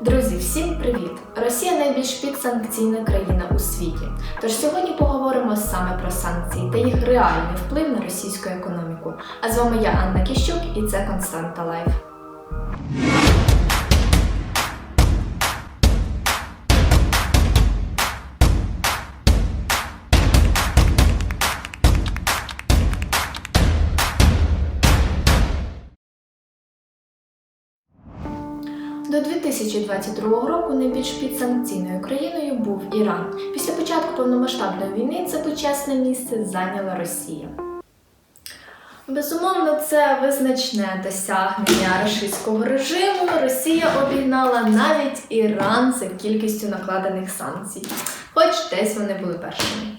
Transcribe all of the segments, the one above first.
Друзі, всім привіт! Росія найбільш підсанкційна країна у світі. Тож сьогодні поговоримо саме про санкції та їх реальний вплив на російську економіку. А з вами я Анна Кіщук і це Константа Лайф. До 2022 року найбільш підсанкційною країною був Іран. Після початку повномасштабної війни це почесне місце зайняла Росія. Безумовно, це визначне досягнення рашистського режиму. Росія обігнала навіть Іран за кількістю накладених санкцій, хоч десь вони були першими.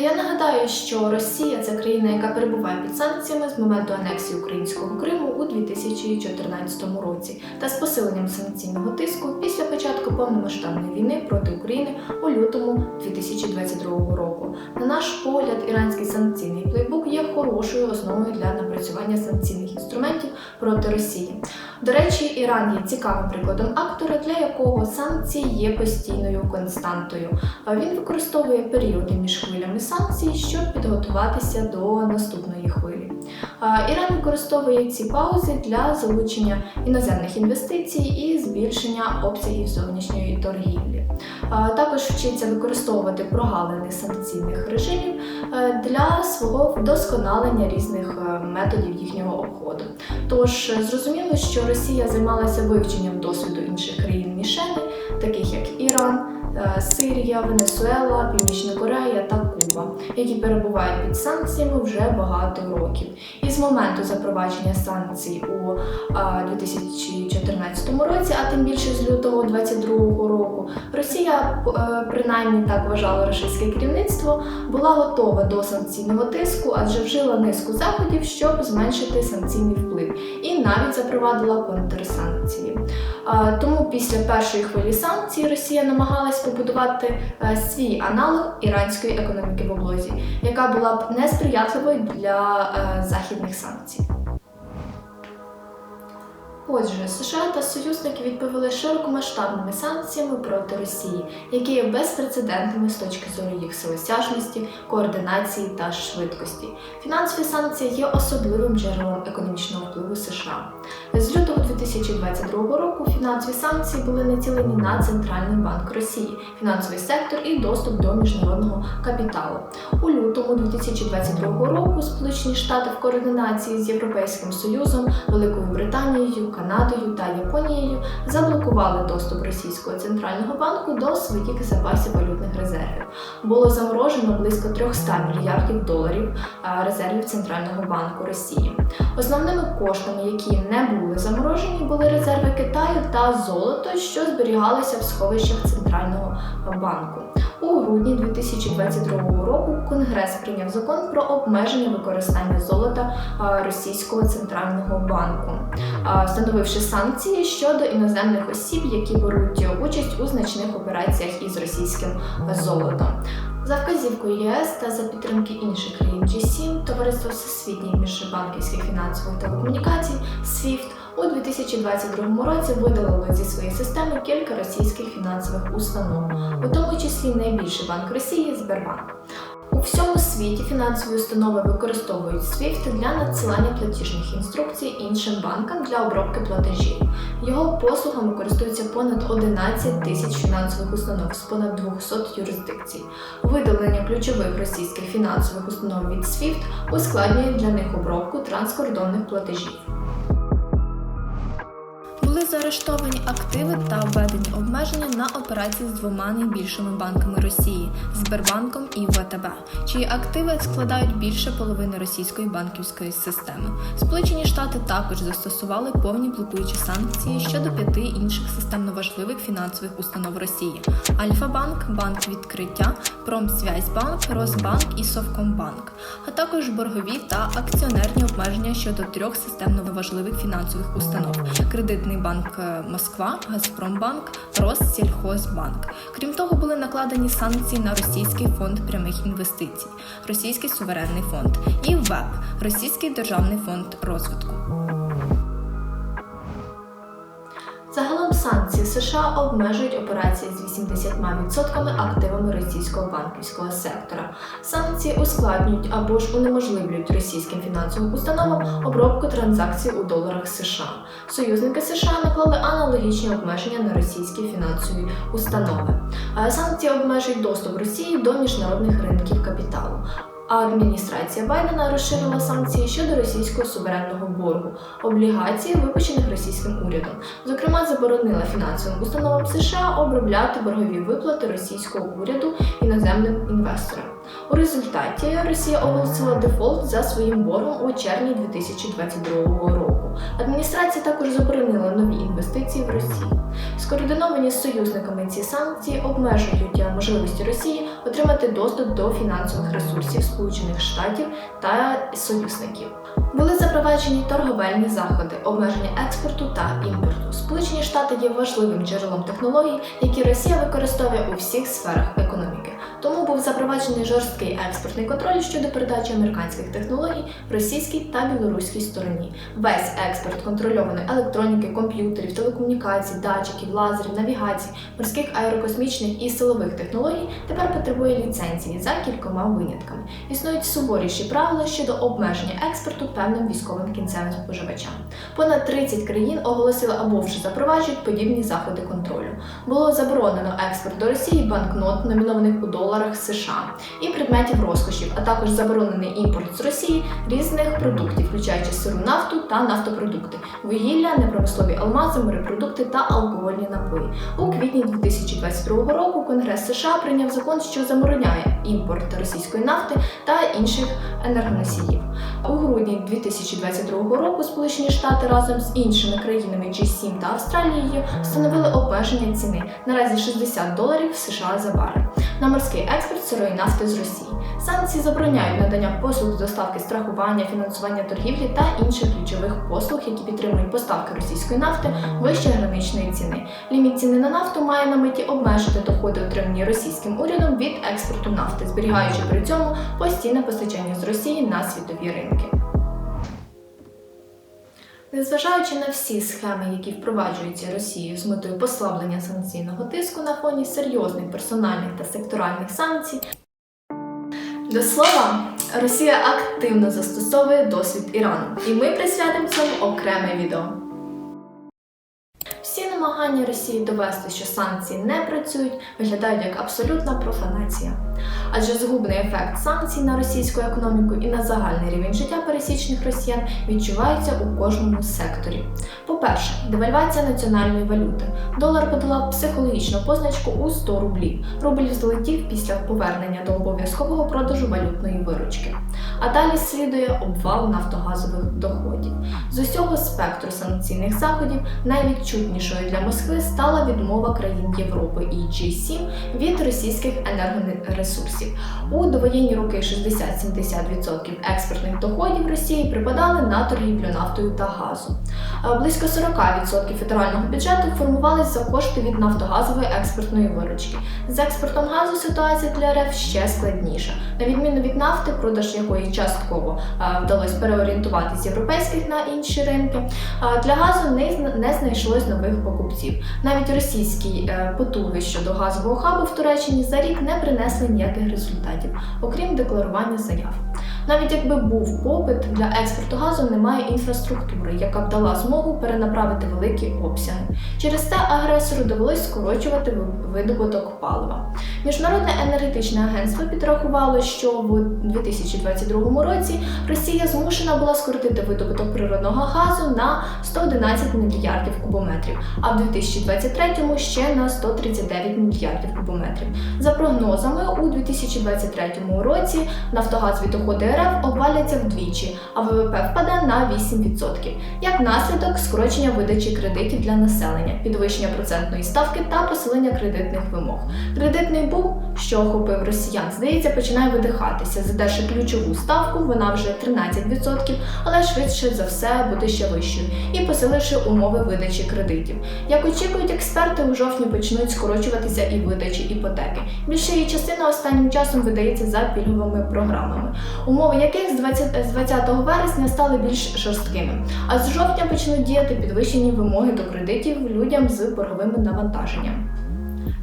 А я нагадаю, що Росія це країна, яка перебуває під санкціями з моменту анексії українського Криму у 2014 році та з посиленням санкційного тиску після початку повномасштабної війни проти України у лютому 2022 року. На наш погляд, іранський санкційний плейбук є хорошою основою для напрацювання санкційних інструментів проти Росії. До речі, Іран є цікавим прикладом актора, для якого санкції є постійною константою. Він використовує періоди між хвилями санкцій, щоб підготуватися до наступної хвилі. Іран використовує ці паузи для залучення іноземних інвестицій і збільшення обсягів зовнішньої торгівлі. Також вчиться використовувати прогалини санкційних режимів для свого вдосконалення різних методів їхнього обходу. Тож зрозуміло, що Росія займалася вивченням досвіду інших країн мішени, таких як Іран, Сирія, Венесуела, Північна Корея та Куба, які перебувають під санкціями вже багато років. І з моменту запровадження санкцій у а, 2014 році, а тим більше з лютого 2022 року, Росія, е, принаймні так вважало російське керівництво, була готова до санкційного тиску, адже вжила низку заходів, щоб зменшити санкційний вплив, і навіть запровадила контрсанкції. Тому після першої хвилі санкцій Росія намагалась побудувати е, свій аналог іранської економіки в облозі, яка була б несприятливою для е, західних санкцій. Отже, США та союзники відповіли широкомасштабними санкціями проти Росії, які є безпрецедентними з точки зору їх силосяжності, координації та швидкості. Фінансові санкції є особливим джерелом економічного впливу США. З 2022 року фінансові санкції були націлені на центральний банк Росії, фінансовий сектор і доступ до міжнародного капіталу. У лютому 2022 року Сполучені Штати в координації з Європейським Союзом, Великою Британією, Канадою та Японією заблокували доступ російського центрального банку до своїх запасів валютних резервів. Було заморожено близько 300 мільярдів доларів резервів Центрального банку Росії. Основними коштами, які не були заморожені, були резерви Китаю та золото, що зберігалися в сховищах Центрального банку. У грудні 2022 року Конгрес прийняв закон про обмеження використання золота російського центрального банку, встановивши санкції щодо іноземних осіб, які беруть участь у значних операціях із російським золотом. За вказівкою ЄС та за підтримки інших країн G7, Товариство Всесвітніх міжбанківських фінансових телекомунікацій SWIFT у 2022 році видалило зі своєї системи кілька російських фінансових установ, у тому числі найбільший банк Росії Сбербанк. У всьому світі фінансові установи використовують SWIFT для надсилання платіжних інструкцій іншим банкам для обробки платежів. Його послугами користуються понад 11 тисяч фінансових установ з понад 200 юрисдикцій. Видалення ключових російських фінансових установ від SWIFT ускладнює для них обробку транскордонних платежів. Заарештовані активи та введені обмеження на операції з двома найбільшими банками Росії Сбербанком і ВТБ, чиї активи складають більше половини російської банківської системи. Сполучені Штати також застосували повні блокуючі санкції щодо п'яти інших системно важливих фінансових установ Росії: Альфа-банк, банк відкриття, Промсвязьбанк, Росбанк і Совкомбанк, а також боргові та акціонерні обмеження щодо трьох системно важливих фінансових установ: кредитний банк е, Москва, Газпромбанк, Россельхозбанк. Крім того, були накладені санкції на Російський фонд прямих інвестицій, Російський суверенний фонд і ВЕП Російський державний фонд розвитку. Санкції США обмежують операції з 80% активами російського банківського сектора. Санкції ускладнюють або ж унеможливлюють російським фінансовим установам обробку транзакцій у доларах США. Союзники США наклали аналогічні обмеження на російські фінансові установи. Санкції обмежують доступ Росії до міжнародних ринків капіталу. А адміністрація Байдена розширила санкції щодо російського суверенного боргу, облігацій, випущених російським урядом. Зокрема, заборонила фінансовим установам США обробляти боргові виплати російського уряду іноземним інвесторам. У результаті Росія оголосила дефолт за своїм боргом у червні 2022 року. Адміністрація також заборонила нові інвестиції в Росію. Скоординовані з союзниками ці санкції обмежують можливості Росії отримати доступ до фінансових ресурсів Сполучених Штатів та союзників. Були запроваджені торговельні заходи, обмеження експорту та імпорту. Сполучені Штати є важливим джерелом технологій, які Росія використовує у всіх сферах економіки. Тому був запроваджений жорсткий експортний контроль щодо передачі американських технологій російській та білоруській стороні. Весь експорт контрольованої електроніки, комп'ютерів, телекомунікацій, датчиків, лазерів, навігацій, морських аерокосмічних і силових технологій тепер потребує ліцензії за кількома винятками. Існують суворіші правила щодо обмеження експорту певним військовим кінцевим споживачам. Понад 30 країн оголосили або вже запроваджують подібні заходи контролю. Було заборонено експорт до Росії банкнот, номінованих у доларах США, і предметів розкошів, а також заборонений імпорт з Росії різних продуктів, включаючи сиру нафту та нафтопродукти, вугілля, непромислові алмази, морепродукти та алкогольні напої. У квітні 2022 року Конгрес США прийняв закон, що забороняє імпорт російської нафти та інших енергоносіїв. У грудні 2022 року Сполучені Штати разом з іншими країнами G7 та Австралією встановили обмеження ціни наразі 60 доларів США за барель на морський експорт сирої нафти з Росії. Санкції забороняють надання послуг з доставки страхування, фінансування торгівлі та інших ключових послуг, які підтримують поставки російської нафти вище граничної ціни. Ліміт ціни на нафту має на меті обмежити доходи, отримані російським урядом від експорту нафти, зберігаючи при цьому постійне постачання з Росії на світові ринки. Незважаючи на всі схеми, які впроваджуються Росією з метою послаблення санкційного тиску на фоні серйозних персональних та секторальних санкцій, до слова, Росія активно застосовує досвід Ірану, і ми присвятимо цьому окреме відео. Намагання Росії довести, що санкції не працюють, виглядають як абсолютна профанація. Адже згубний ефект санкцій на російську економіку і на загальний рівень життя пересічних росіян відчувається у кожному секторі. По-перше, девальвація національної валюти. Долар подолав психологічну позначку у 100 рублів. Рубль злетів після повернення до обов'язкового продажу валютної виручки. А далі слідує обвал нафтогазових доходів. З усього спектру санкційних заходів найвідчутнішою для Москви стала відмова країн Європи і G7 від російських енергоресурсів. У довоєнні роки 60-70% експортних доходів Росії припадали на торгівлю нафтою та газом. Близько 40% федерального бюджету формувались за кошти від нафтогазової експортної виручки. З експортом газу ситуація для РФ ще складніша. На відміну від нафти, продаж якої частково а, вдалося переорієнтувати з європейських на інші ринки. Для газу не знайшлось нових покупців. Навіть російські е, потуги щодо газового хабу в Туреччині за рік не принесли ніяких результатів, окрім декларування заяв. Навіть якби був попит для експорту газу, немає інфраструктури, яка б дала змогу перенаправити великі обсяги. Через це агресору довелось скорочувати видобуток палива. Міжнародне енергетичне агентство підрахувало, що в 2022 році Росія змушена була скоротити видобуток природного газу на 111 мільярдів кубометрів, а в 2023 ще на 139 мільярдів кубометрів. За прогнозами, у 2023 році нафтогазові доходи РФ обваляться вдвічі, а ВВП впаде на 8%. Як наслідок скорочення видачі кредитів для населення, підвищення процентної ставки та посилення кредитних вимог. Кредитний бум, що охопив росіян, здається, починає видихатися. Задержи ключову ставку, вона вже 13%, але швидше за все буде ще вищою, і посиливши умови видачі кредитів. Як очікують експерти, у жовтні почнуть скорочуватися і видачі іпотеки. Більша її частина останнім часом видається за пільговими програмами. Умови яких з 20, з 20 вересня стали більш жорсткими. А з жовтня почнуть діяти підвищені вимоги до кредитів людям з борговими навантаженням.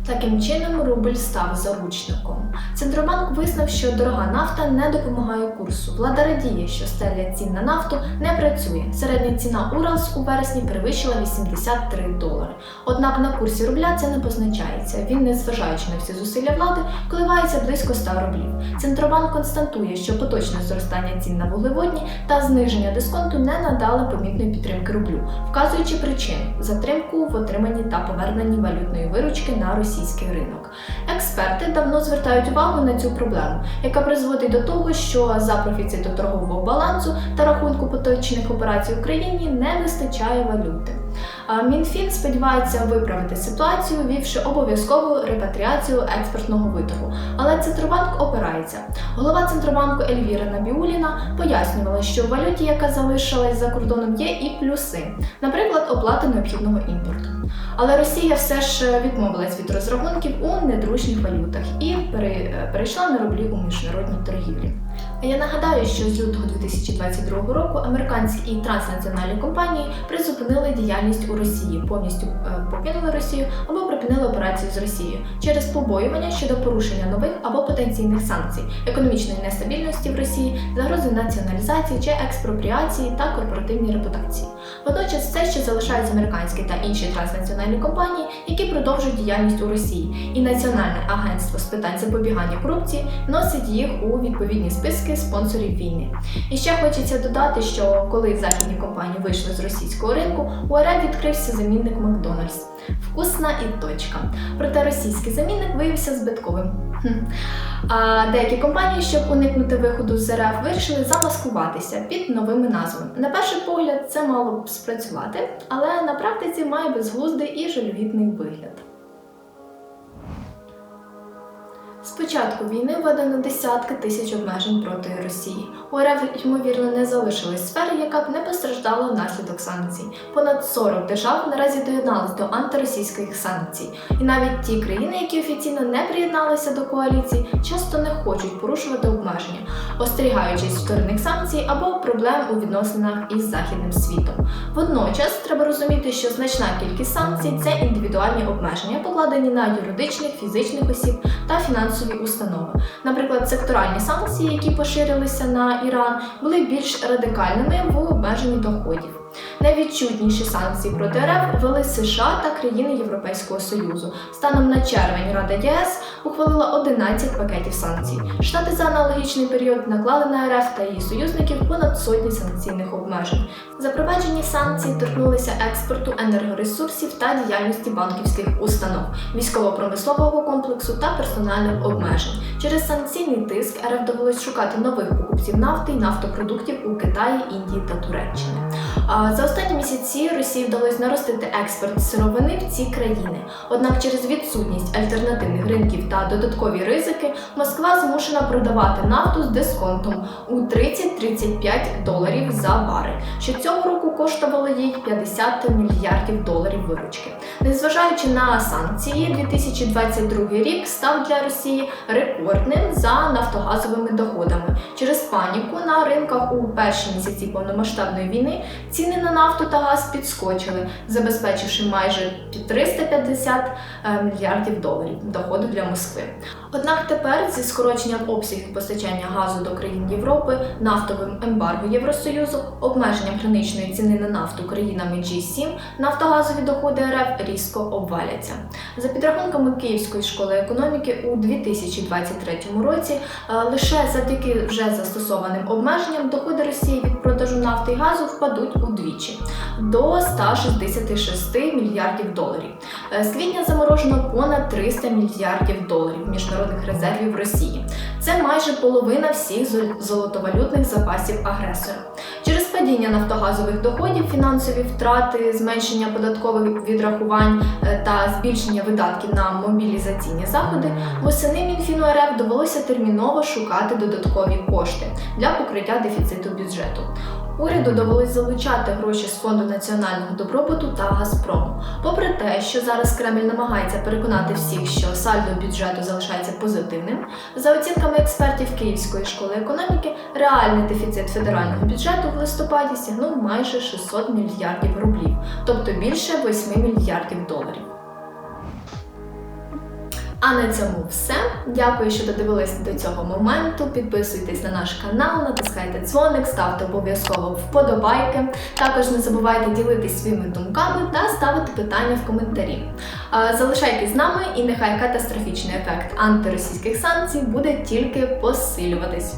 Таким чином, рубль став заручником. Центробанк визнав, що дорога нафта не допомагає курсу. Влада радіє, що стеля цін на нафту не працює. Середня ціна Уралс у вересні перевищила 83 долари. Однак на курсі рубля це не позначається. Він, незважаючи на всі зусилля влади, коливається близько 100 рублів. Центробанк констатує, що поточне зростання цін на вуглеводні та зниження дисконту не надали помітної підтримки рублю, вказуючи причину затримку в отриманні та поверненні валютної виручки на російський ринок. Експерти давно звертають увагу на цю проблему, яка призводить до того, що за профіциту торгового балансу та рахунку поточних операцій в Україні не вистачає валюти. Мінфін сподівається виправити ситуацію, ввівши обов'язкову репатріацію експортного виторгу. Але Центробанк опирається. Голова Центробанку Ельвіра Набіуліна пояснювала, що в валюті, яка залишилась за кордоном, є і плюси, наприклад, оплата необхідного імпорту. Але Росія все ж відмовилась від розрахунків у недружніх валютах і пере- перейшла на рублі у міжнародній торгівлі. А Я нагадаю, що з лютого 2022 року американські і транснаціональні компанії призупинили діяльність у Росії, повністю е, покинули Росію або припинили операції з Росією через побоювання щодо порушення нових або потенційних санкцій, економічної нестабільності в Росії, загрози націоналізації чи експропріації та корпоративній репутації. Водночас все ще залишаються американські та інші транснаціональні компанії, які продовжують діяльність у Росії, і Національне агентство з питань запобігання корупції носить їх у відповідні списки спонсорів війни. І ще хочеться додати, що коли західні компанії вийшли з російського ринку, у РФ відкрився замінник Макдональдс. Вкусна і точка. Проте російський замінник виявився збитковим. А деякі компанії, щоб уникнути виходу з РФ, вирішили замаскуватися під новими назвами. На перший погляд, це мало б спрацювати, але на практиці має безглуздий і жалюгідний вигляд. Початку війни введено десятки тисяч обмежень проти Росії. У РФ, ймовірно, не залишилось сфери, яка б не постраждала внаслідок санкцій. Понад 40 держав наразі доєдналися до антиросійських санкцій. І навіть ті країни, які офіційно не приєдналися до коаліції, часто не хочуть порушувати обмеження, остерігаючись вторинних санкцій або проблем у відносинах із західним світом. Водночас треба розуміти, що значна кількість санкцій це індивідуальні обмеження, покладені на юридичних, фізичних осіб та фінансові установи. Наприклад, секторальні санкції, які поширилися на Іран, були більш радикальними в обмеженні доходів. Найвідчутніші санкції проти РФ ввели США та країни Європейського Союзу. Станом на червень Рада ЄС ухвалила 11 пакетів санкцій. Штати за аналогічний період наклали на РФ та її союзників понад сотні санкційних обмежень. Запроваджені санкції торкнулися експорту енергоресурсів та діяльності банківських установ, військово-промислового комплексу та персональних обмежень. Через санкційний тиск РФ довелось шукати нових покупців нафти і нафтопродуктів у Китаї, Індії та Туреччини. За останні місяці Росії вдалося наростити експорт сировини в ці країни. Однак через відсутність альтернативних ринків та додаткові ризики Москва змушена продавати нафту з дисконтом у 30-35 доларів за барель, що цього року коштувало їй 50 мільярдів доларів виручки. Незважаючи на санкції, 2022 рік став для Росії рекордним за нафтогазовими доходами. Через паніку на ринках у перші місяці повномасштабної війни ціни на нафту та газ підскочили, забезпечивши майже 350 е, мільярдів доларів доходу для Москви. Однак тепер зі скороченням обсягів постачання газу до країн Європи, нафтовим ембарго Євросоюзу, обмеженням граничної ціни на нафту країнами G7, нафтогазові доходи РФ різко обваляться. За підрахунками Київської школи економіки у 2023 році е, лише завдяки вже застосованим обмеженням доходи Росії від нафти і газу впадуть удвічі до 166 мільярдів доларів. Е, З квітня заморожено понад 300 мільярдів доларів міжнародних резервів Росії. Це майже половина всіх зол- золотовалютних запасів агресора. Через падіння нафтогазових доходів, фінансові втрати, зменшення податкових відрахувань е, та збільшення видатків на мобілізаційні заходи, восени Мінфіну РФ довелося терміново шукати додаткові кошти для покриття дефіциту бюджету. Уряду довелось залучати гроші з фонду національного добробуту та Газпрому. Попри те, що зараз Кремль намагається переконати всіх, що сальдо бюджету залишається позитивним, за оцінками експертів Київської школи економіки, реальний дефіцит федерального бюджету в листопаді сягнув майже 600 мільярдів рублів, тобто більше 8 мільярдів доларів. А на цьому все. Дякую, що додивились до цього моменту. Підписуйтесь на наш канал, натискайте дзвоник, ставте обов'язково вподобайки. Також не забувайте ділитись своїми думками та ставити питання в коментарі. Залишайтесь з нами, і нехай катастрофічний ефект антиросійських санкцій буде тільки посилюватись.